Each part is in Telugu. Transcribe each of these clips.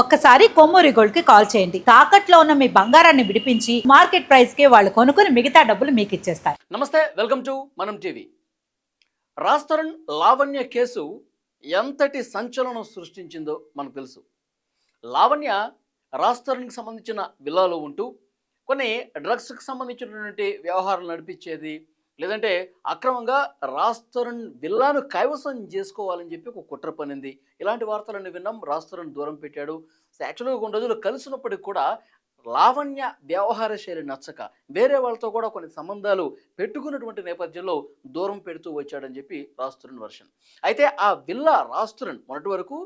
ఒక్కసారి కొమ్మూరి గోల్డ్కి కాల్ చేయండి. తాకట్లో ఉన్న మీ బంగారాన్ని విడిపించి మార్కెట్ ప్రైస్కి వాళ్ళు కొనుక్కుని మిగతా డబ్బులు మీకు ఇచ్చేస్తారు. నమస్తే వెల్కమ్ టు మనం టీవీ. రాస్తరణ్ లావణ్య కేసు ఎంతటి సంచలనం సృష్టించిందో మనకు తెలుసు. లావణ్య రాస్తరన్కి సంబంధించిన విల్లాలో ఉంటూ కొన్ని డ్రగ్స్కి సంబంధించినటువంటి వ్యవహారాలు నడిపించేది లేదంటే అక్రమంగా రాస్తరన్ విల్లాను కైవసం చేసుకోవాలని చెప్పి ఒక కుట్ర పనింది ఇలాంటి వార్తలను విన్నాం. రాస్తరన్ దూరం పెట్టాడు. యాక్చువల్గా కొన్ని రోజులు కలిసినప్పటికి కూడా లావణ్య వ్యవహార శైలి నచ్చక వేరే వాళ్ళతో కూడా కొన్ని సంబంధాలు పెట్టుకున్నటువంటి నేపథ్యంలో దూరం పెడుతూ వచ్చాడని చెప్పి రాస్తురన్ వర్షన్. అయితే ఆ విల్లా రాస్తురన్ మొన్నటి వరకు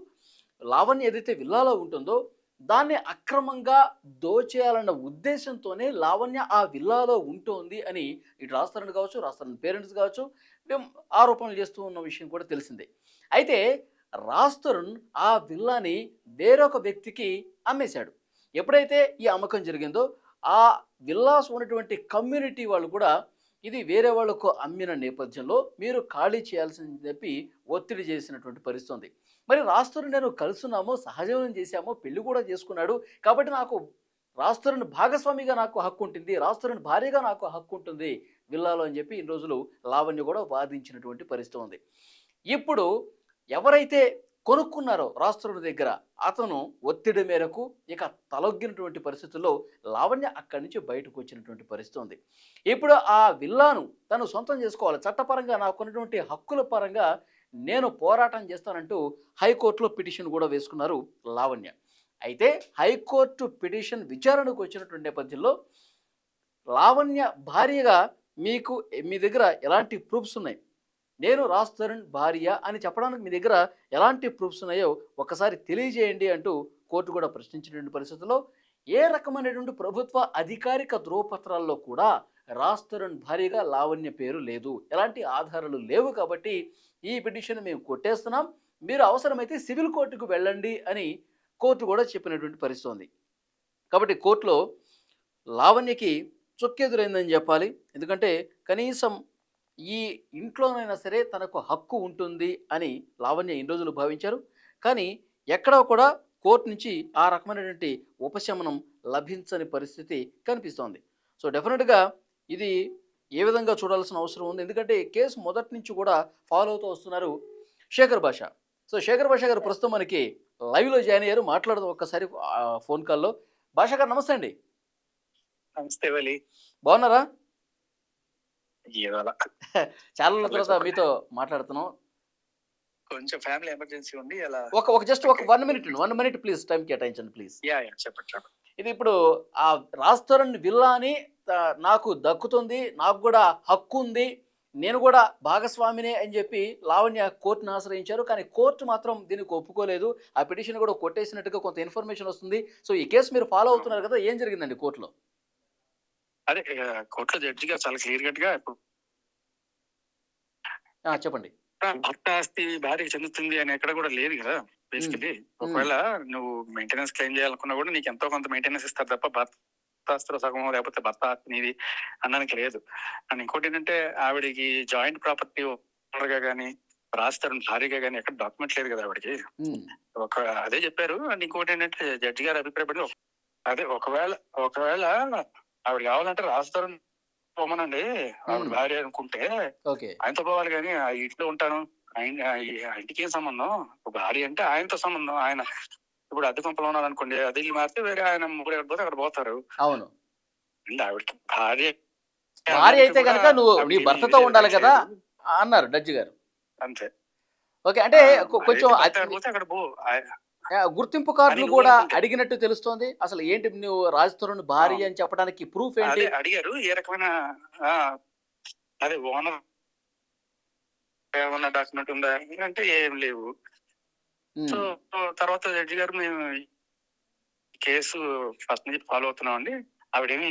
లావణ్య ఏదైతే విల్లాలో ఉంటుందో దాన్ని అక్రమంగా దోచేయాలన్న ఉద్దేశంతోనే లావణ్య ఆ విల్లాలో ఉంటుంది అని ఇటు రాస్తారని కావచ్చు రాస్తారని పేరెంట్స్ కావచ్చు మేము ఆరోపణలు చేస్తూ ఉన్న విషయం కూడా తెలిసిందే. అయితే రాస్తరుణ్ ఆ విల్లాని వేరొక వ్యక్తికి అమ్మేశాడు. ఎప్పుడైతే ఈ అమ్మకం జరిగిందో ఆ విల్లాస్ ఉన్నటువంటి కమ్యూనిటీ వాళ్ళు కూడా ఇది వేరే వాళ్ళకు అమ్మిన నేపథ్యంలో మీరు ఖాళీ చేయాల్సింది చెప్పి ఒత్తిడి చేసినటువంటి పరిస్థితి మరి రాస్తూరు నేను కలుసున్నాము సహజీవనం చేశాము పెళ్ళి కూడా చేసుకున్నాడు. కాబట్టి నాకు రాస్తూరుని భాగస్వామిగా నాకు హక్కు ఉంటుంది రాస్తూరుని భార్యగా నాకు హక్కు ఉంటుంది విల్లాలో అని చెప్పి ఇన్ని రోజులు లావణ్య కూడా వాదించినటువంటి పరిస్థితి ఉంది. ఇప్పుడు ఎవరైతే కొనుక్కున్నారో రాస్తూరుని దగ్గర అతను ఒత్తిడి మేరకు ఇక తలొగ్గినటువంటి పరిస్థితుల్లో లావణ్య అక్కడి నుంచి బయటకు వచ్చినటువంటి పరిస్థితి ఉంది. ఇప్పుడు ఆ విల్లాను తను సొంతం చేసుకోవాలి. చట్టపరంగా నాకున్నటువంటి హక్కుల పరంగా నేను పోరాటం చేస్తానంటూ హైకోర్టులో పిటిషన్ కూడా వేసుకున్నారు లావణ్య. అయితే హైకోర్టు పిటిషన్ విచారణకు వచ్చినటువంటి నేపథ్యంలో లావణ్య భార్యగా మీకు మీ దగ్గర ఎలాంటి ప్రూఫ్స్ ఉన్నాయి? నేను రాజ్ తరుణ్ భార్య అని చెప్పడానికి మీ దగ్గర ఎలాంటి ప్రూఫ్స్ ఉన్నాయో ఒకసారి తెలియజేయండి అంటూ కోర్టు కూడా ప్రశ్నించినటువంటి పరిస్థితుల్లో ఏ రకమైనటువంటి ప్రభుత్వ అధికారిక ధ్రువపత్రాల్లో కూడా రాస్తరుణ్ భారీగా లావణ్య పేరు లేదు. ఎలాంటి ఆధారాలు లేవు కాబట్టి ఈ పిటిషన్ మేము కొట్టేస్తున్నాం. మీరు అవసరమైతే సివిల్ కోర్టుకు వెళ్ళండి అని కోర్టు కూడా చెప్పినటువంటి పరిస్థితి ఉంది. కాబట్టి కోర్టులో లావణ్యకి చుక్కెదురైందని చెప్పాలి. ఎందుకంటే కనీసం ఈ ఇంట్లోనైనా సరే తనకు హక్కు ఉంటుంది అని లావణ్య ఇన్ని రోజులు భావించారు. కానీ ఎక్కడా కూడా కోర్టు నుంచి ఆ రకమైనటువంటి ఉపశమనం లభించని పరిస్థితి కనిపిస్తోంది. సో డెఫినెట్గా ఇది ఏ విధంగా చూడాల్సిన అవసరం ఉంది? ఎందుకంటే కేసు మొదటి నుంచి కూడా ఫాలో అవుతూ వస్తున్నారు శేఖర్ భాష. సో శేఖర్ భాష గారు ప్రస్తుతం మనకి లైవ్లో జాయిన్ అయ్యారు. మాట్లాడదాం ఒక్కసారి ఫోన్ కాల్లో భాష గారు నమస్తే అండి. నమస్తే బాగున్నారా? చాలా రోజుల తర్వాత మీతో మాట్లాడుతున్నాం. కొంచెం ఫ్యామిలీ ఎమర్జెన్సీ అలా ఒక ఒక జస్ట్ ఒక one minute one minute please time కేటాయించండి ప్లీజ్ యా యా చెప్పండి ఇది ఇప్పుడు ఆ రాస్తోరన్ విల్లాని ఆ, నాకు దక్కుతుంది నాకు కూడా హక్కు ఉంది నేను కూడా భాగస్వామినే అని చెప్పి లావణ్య కోర్టును ఆశ్రయించారు. కానీ కోర్టు మాత్రం దీనికి ఒప్పుకోలేదు. ఆ పిటిషన్ కూడా కొట్టేసినట్టుగా కొంత ఇన్ఫర్మేషన్ వస్తుంది. సో ఈ కేసు మీరు ఫాలో అవుతున్నారు కదా ఏం జరిగిందండి కోర్టులో? అదే కోర్టులో జడ్జి గారు చాలా క్లియర్ కట్గా ఇప్పుడు చెప్పండి. భర్త ఆస్తి భార్యకి చెందుతుంది అని ఎక్కడ కూడా లేదు కదా బేసికలీ. ఒకవేళ నువ్వు మెయింటెనెన్స్ క్లెయిమ్ చేయాలనుకున్నా కూడా నీకు ఎంతో కొంత మెయింటెనెన్స్ ఇస్తారు తప్ప భర్త ఆస్తిలో సగమో లేకపోతే భర్త ఆస్తి నీది అనడానికి లేదు. అండ్ ఇంకోటి ఏంటంటే ఆవిడకి జాయింట్ ప్రాపర్టీ గా కానీ రాస్తారు భార్యగా కానీ ఎక్కడ డాక్యుమెంట్ లేదు కదా ఆవిడకి. ఒక అదే చెప్పారు. అండ్ ఇంకోటి ఏంటంటే జడ్జి గారు అభిప్రాయపడి అదే ఒకవేళ ఒకవేళ ఆవిడ కావాలంటే రాస్తారు పోమనండి ఆవిడ. భార్య అనుకుంటే ఆయనతో పోవాలి కానీ ఆ ఇంట్లో ఉంటాను. ఆయన ఇంటికి ఏం సంబంధం? ఒక భార్య అంటే ఆయనతో సంబంధం. ఆయన ఇప్పుడు అద్దె కొంపలో ఉన్నారు అనుకోండి అది మారితే వేరే ఆయన ముగ్గురు ఎక్కడ పోతే అక్కడ పోతారు. అవును. ఆవిడకి భార్య భార్య అయితే కనుక నువ్వు నీ భర్తతో ఉండాలి కదా. అన్నారు జడ్జి గారు. అంతే. ఓకే అంటే కొంచెం గుర్తింపు కార్డులు కూడా. అడిగినట్టు తెలుస్తోంది. అసలు ఏంటి నువ్వు రాజతరుణ్ భార్య అని చెప్పడానికి ప్రూఫ్ ఏంటి? అడిగారు ఏ రకమైన ఆ, అదే ఓనర్ ఏమన్నా డాక్యుమెంట్ ఉందా? అంటే ఏం లేవు. సో తర్వాత జడ్జి గారు మేము కేసు ఫస్ట్ నుంచి ఫాలో అవుతున్నాం అండి ఆవిడేమి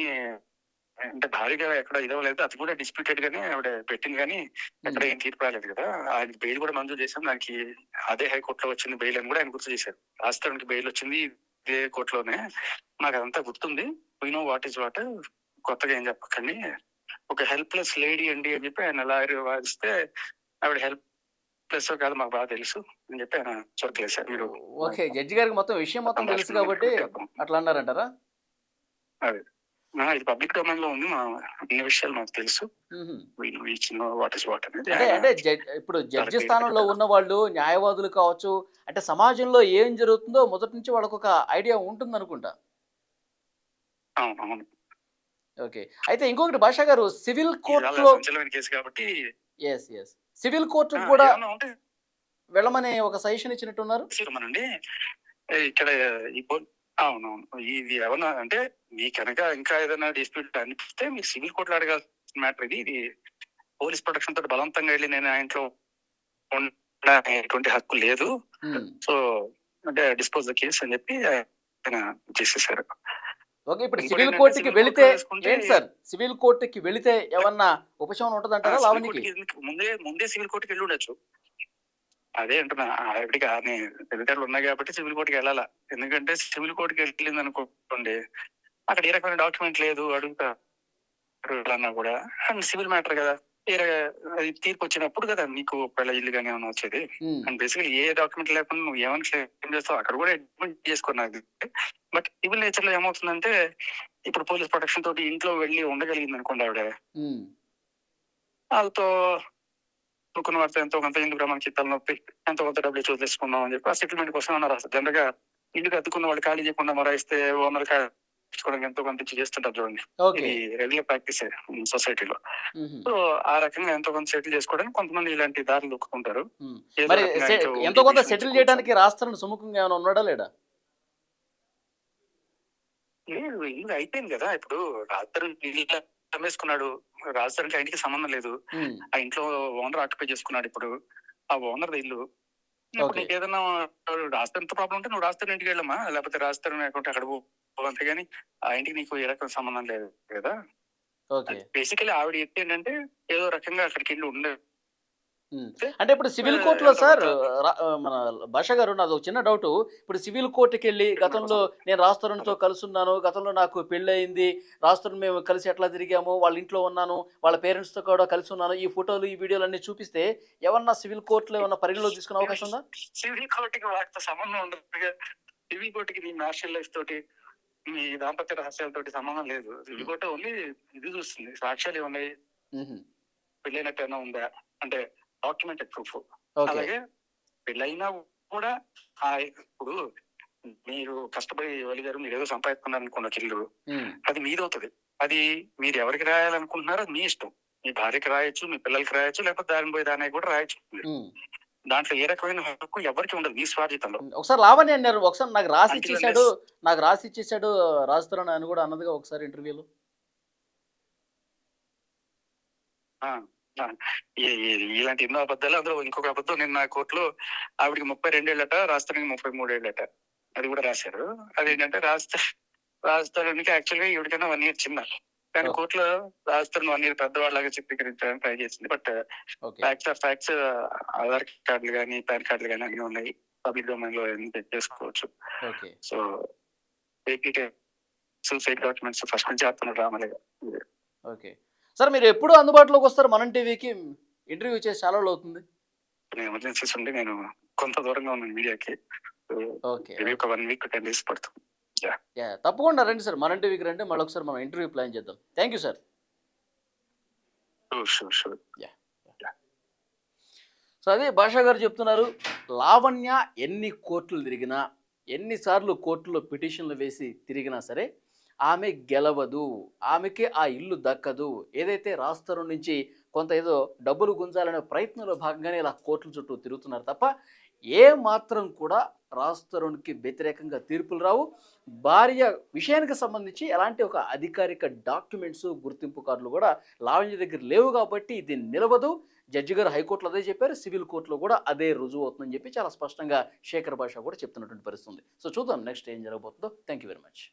అంటే భారీగా ఎక్కడ ఇదవలేదు అది కూడా డిస్ప్యూటెడ్ గానే ఆవిడ పెట్టింది కానీ ఎక్కడ ఏం తీర్పు రాలేదు కదా. ఆయన బెయిల్ కూడా మంజూరు చేశాం. దానికి అదే హైకోర్టులో వచ్చింది బెయిల్ అని కూడా ఆయన గుర్తు చేశారు. రాష్ట్రానికి బెయిల్ వచ్చింది ఇదే కోర్టులోనే. నాకు అదంతా గుర్తుంది. We know what is what కొత్తగా ఏం చెప్పకండి. ఒక హెల్ప్లెస్ లేడీ అండి అని చెప్పి ఆయన లాయర్ వాదిస్తే ఆవిడ హెల్ప్ ప్లస్ కాదు మాకు బాగా తెలుసు అని చెప్పి ఆయన చొరకలేశారు మీరు ఓకే జడ్జి గారికి మొత్తం విషయం మొత్తం తెలుసు కాబట్టి అట్లా అన్నారంటారా? ఆ, ఇది పబ్లిక్ డొమైన్లో ఉంది మా అన్ని విషయాలు మాకు తెలుసు. ఇచ్చిన వాట్ ఇస్ వాట్ అనేది. అంటే ఇప్పుడు జడ్జి స్థానంలో ఉన్న వాళ్ళు న్యాయవాదులు కావచ్చు అంటే సమాజంలో ఏం జరుగుతుందో మొదటి నుంచి వాళ్ళకు ఒక ఐడియా ఉంటుంది అనుకుంటా ఓకే. అయితే ఇంకొకటి భాషా గారు సివిల్ కోర్టులో కేసు కాబట్టి ఎస్ ఎస్ సివిల్ కోర్టు కూడా వెళ్ళమని ఒక సజెషన్ ఇచ్చినట్టున్నారు? మనండి ఇక్కడ ఈ అవునవును. ఇది ఏమన్నా అంటే మీ కనుక ఇంకా ఏదైనా డిస్ప్యూట్ అనిపిస్తే మీరు సివిల్ కోర్టులో అడగాల్సిన మ్యాటర్ ఇది. ఇది పోలీస్ ప్రొటెక్షన్ తోటి బలవంతంగా వెళ్ళి నేను ఆ ఇంట్లో ఉండేటువంటి హక్కు లేదు. సో అంటే డిస్పోజ్ ద కేసు అని చెప్పి ఆయన చేసేసారు. ఓకే ఇప్పుడు సివిల్ కోర్టుకి వెళితే ఏంటి సార్? సివిల్ కోర్టుకి వెళితే ఏమన్నా ఉపశమనం ఉంటుందంటారా లావణ్యకి? ముందే ముందే సివిల్ కోర్టుకి వెళ్ళి ఉండొచ్చు. అదే అంటున్నా ఆవిడకి ఆమె తెలివితేటలు ఉన్నాయి కాబట్టి సివిల్ కోర్టుకి వెళ్ళాలా? ఎందుకంటే సివిల్ కోర్టుకి వెళ్ళింది అనుకోండి అక్కడ ఏ రకమైన డాక్యుమెంట్ లేదు అడుగుతా అన్నా కూడా. సివిల్ మ్యాటర్ కదా అది తీర్పు వచ్చినప్పుడు కదా నీకు ఒకవేళ ఇల్లు కానీ ఏమైనా వచ్చేది. అండ్ బేసికలీ ఏ డాక్యుమెంట్ లేకుండా నువ్వు ఏమైనా క్లెయిమ్ చేస్తావు అక్కడ కూడా అడ్మిట్ చేసుకున్నది బట్ సివిల్ నేచర్లో ఏమవుతుందంటే ఇప్పుడు పోలీస్ ప్రొటెక్షన్ తోటి ఇంట్లో వెళ్ళి ఉండగలిగింది అనుకోండి ఆవిడ. వాళ్ళతో అనుకున్న వారితో ఎంతో కొంత మనకి చిత్తాలు నొప్పి ఎంతో కొంత డబ్బులు ఇచ్చి వదిలేసుకున్నాం అని చెప్పి ఆ సెటిల్మెంట్ కోసం అన్నారు. అసలు జనరల్గా ఇంటికి అతుకున్న వాళ్ళు ఖాళీ చేయకుండా మరాయిస్తే ఓనర్ తీసుకోవడానికి ఎంతో కొంత ఇచ్చి చేస్తుంటారు చూడండి. ఇది రెగ్యులర్ ప్రాక్టీస్ సొసైటీలో. సో ఆ రకంగా ఎంతో కొంత సెటిల్ చేసుకోవడానికి కొంతమంది ఇలాంటి దారులు దొక్కుతుంటారు ఎంతో కొంత సెటిల్. చేయడానికి రాస్తారని సుముఖంగా ఏమైనా ఉన్నాడా లేడా? లేదు ఇల్లు అయిపోయింది కదా. ఇప్పుడు రాత్రి అమ్మేసుకున్నాడు రాజధానికి ఇంటికి సంబంధం లేదు. ఆ ఇంట్లో ఓనర్ ఆక్యుపై చేసుకున్నాడు ఇప్పుడు. ఆ ఓనర్ ఇల్లు. ఇప్పుడు. నీకు ఏదైనా రాజధానితో ప్రాబ్లం ఉంటే నువ్వు రాజధాని ఇంటికి వెళ్ళమ్మా. లేకపోతే రాజధాని అకౌంట్ అక్కడ కానీ ఆ ఇంటికి నీకు ఏ రకం సంబంధం లేదు కదా. బేసికలీ ఆవిడ ఎత్తి ఏంటంటే ఏదో రకంగా అక్కడికి వెళ్ళి ఉండే మ్మ్. అంటే ఇప్పుడు సివిల్ కోర్టులో సార్ మన భాష గారు నాది ఒక చిన్న డౌట్. ఇప్పుడు సివిల్ కోర్టుకి వెళ్ళి గతంలో నేను రాస్తరునితో కలుసున్నాను. గతంలో నాకు పెళ్ళి అయింది రాస్తరుని మేము కలిసి ఎట్లా తిరిగాము? వాళ్ళ ఇంట్లో ఉన్నాను. వాళ్ళ పేరెంట్స్తో కూడా కలిసి ఉన్నాను. ఈ ఫోటోలు ఈ వీడియోలు అన్ని చూపిస్తే ఏమన్నా సివిల్ కోర్టులో ఏమన్నా పరిగణలో తీసుకునే అవకాశం ఉందా? సివిల్ కోర్టుకి వాటితో సంబంధం ఉండదు సివిల్ కోర్టుకి నీ మ్యార్షల్ లైఫ్ తోటి మీ దాంపత్య రహస్యాలతోటి సంబంధం లేదు. సివిల్ కోర్టు ఓన్లీ ఇది చూస్తుంది. సాక్ష్యాలు ఏమున్నాయి. పెళ్ళైనట్టు ఏమైనా ఉందా? అంటే డాక్యుమెంటెడ్ ప్రూఫ్ అలాగే పెళ్ళైనా కూడా ఆ ఇప్పుడు మీరు కష్టపడి వలి గారు మీరు ఏదో సంపాదిస్తున్నారు అనుకున్న ఇల్లు మ్మ్. అది మీది అవుతుంది అది మీరు ఎవరికి రాయాలనుకుంటున్నారో అది మీ ఇష్టం. మీ భార్యకి రాయొచ్చు మీ పిల్లలకి రాయొచ్చు లేకపోతే దాని పోయి దానికి కూడా రాయొచ్చు. మ్మ్. దాంట్లో ఏ రకమైన హక్కు ఎవరికి ఉండదు మీ స్వాధీనంలో ఒకసారి లావణ్య అన్నారు ఒకసారి నాకు రాసి ఇచ్చేసాడు నాకు రాసి ఇచ్చేసాడు రాజుతారని అని కూడా అన్నదిగా ఒకసారి ఇంటర్వ్యూలో. ఇలాంటి ఎన్నో అబద్ధాలు. అందులో ఇంకొక అబద్ధం నిన్న కోర్టులో ఆవిడకి ముప్పై రెండేళ్ళట రాజధానికి ముప్పై మూడేళ్ళట. అది కూడా రాశారు. అదేంటంటే రాజస్థా రాజధానికి యాక్చువల్గా ఈవిడికైనా వన్ ఇయర్ చిన్న. కానీ. కోర్టులో రాజధాని వన్ ఇయర్ పెద్దవాళ్ళగా చిత్రీకరించడానికి ట్రై చేసింది. But facts of facts. Aadhaar కార్డులు కానీ పాన్ కార్డులు కానీ అన్ని ఉన్నాయి. పబ్లిక్ డొమైన్లో చేసుకోవచ్చు. సో సూసైడ్ డాక్యుమెంట్స్ ఫస్ట్ నుంచి చేస్తున్నారు రామలే. ఓకే. సార్ మీరు ఎప్పుడు అందుబాటులోకి వస్తారు మనం టీవీకి? ఇంటర్వ్యూ చేసి చాలా అవుతుంది. ఎమర్జెన్సీస్ ఉండి నేను కొంత దూరంగా ఉన్నాను మీడియాకి. ఒక వన్ వీక్ టెన్ డేస్ పడుతుంది. యా తప్పకుండా రండి సార్. మన టీవీకి రండి. మళ్ళీ ఒకసారి మనం ఇంటర్వ్యూ ప్లాన్ చేద్దాం. థ్యాంక్ యూ సార్ సో అదే భాషా గారు చెప్తున్నారు. లావణ్య ఎన్ని కోర్టులు తిరిగినా ఎన్నిసార్లు కోర్టులో పిటిషన్లు వేసి తిరిగినా సరే ఆమె గెలవదు ఆమెకి ఆ ఇల్లు దక్కదు. ఏదైతే రాస్తరు నుంచి కొంత ఏదో డబ్బులు గుంజాలనే ప్రయత్నంలో భాగంగానే ఇలా కోర్టుల చుట్టూ తిరుగుతున్నారు తప్ప ఏ మాత్రం కూడా రాస్తరుణ్కి వ్యతిరేకంగా తీర్పులు రావు. భార్య విషయానికి సంబంధించి ఎలాంటి ఒక అధికారిక డాక్యుమెంట్స్ గుర్తింపు కార్డులు కూడా లావణ్య దగ్గర లేవు కాబట్టి ఇది నిలవదు. జడ్జి గారు హైకోర్టులో అదే చెప్పారు. సివిల్ కోర్టులో కూడా అదే రుజువు అవుతుందని చెప్పి చాలా స్పష్టంగా శేఖర్ భాష కూడా చెప్తున్నటువంటి పరిస్థితుంది సో చూద్దాం నెక్స్ట్ ఏం జరగబోతుందో. Thank you very much